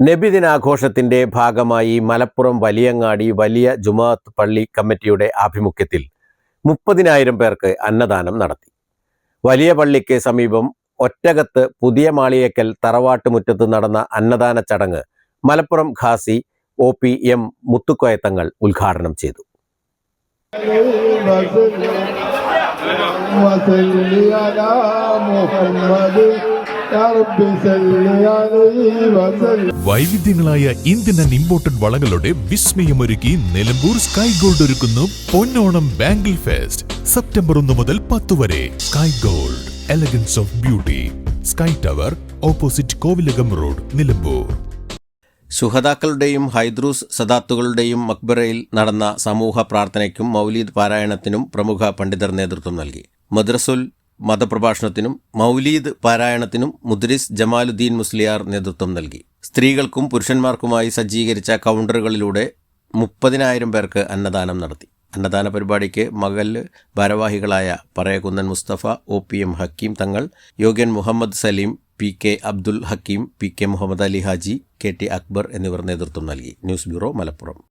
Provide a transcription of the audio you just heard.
നബിദിനാഘോഷത്തിന്റെ ഭാഗമായി മലപ്പുറം വലിയങ്ങാടി വലിയ ജുമാഅത്ത് പള്ളി കമ്മിറ്റിയുടെ ആഭിമുഖ്യത്തിൽ മുപ്പതിനായിരം പേർക്ക് അന്നദാനം നടത്തി വലിയ പള്ളിക്ക് സമീപം ഒറ്റകത്ത് പുതിയ മാളിയേക്കൽ തറവാട്ടുമുറ്റത്ത് നടന്ന അന്നദാന ചടങ്ങ് മലപ്പുറം ഖാസി ഒ പി എം മുത്തുക്കോയത്തങ്ങൾ ഉദ്ഘാടനം ചെയ്തു وصل على محمد വൈവിധ്യങ്ങളായ ഇന്ത്യൻ ആൻഡ് ഇമ്പോർട്ടഡ് വളകളുടെ വിസ്മയമൊരുക്കി നിലമ്പൂർ സ്കൈ ഗോൾഡ് ഒരുക്കുന്നു പൊന്നോണം ബാംഗിൾ ഫെസ്റ്റ് സെപ്റ്റംബർ ഒന്ന് മുതൽ പത്ത് വരെ. Sky Gold elegance of beauty Sky Tower opposite Kovilakam road Nilambur. സുഹതാക്കളുടെയും Hydrose സദാത്തുകളുടെയും മക്ബറയിൽ നടന്ന സമൂഹ പ്രാർത്ഥനയ്ക്കും മൗലീദ് പാരായണത്തിനും പ്രമുഖ പണ്ഡിതർ നേതൃത്വം നൽകി. മദ്രസുൽ മതപ്രഭാഷണത്തിനും മൗലീദ് പാരായണത്തിനും മുദ്രിസ് ജമാലുദ്ദീൻ മുസ്ലിയാർ നേതൃത്വം നൽകി. സ്ത്രീകൾക്കും പുരുഷന്മാർക്കുമായി സജ്ജീകരിച്ച കൗണ്ടറുകളിലൂടെ മുപ്പതിനായിരം പേർക്ക് അന്നദാനം നടത്തി. അന്നദാന പരിപാടിക്ക് മകൽ ഭാരവാഹികളായ Parayakunnan Mustafa O P M Hakeem Thangal യോഗ്യൻ Muhammad Saleem P K Abdul Hakeem P K Muhammad Ali Haji K T Akbar എന്നിവർ നേതൃത്വം നൽകി. News bureau Malappuram.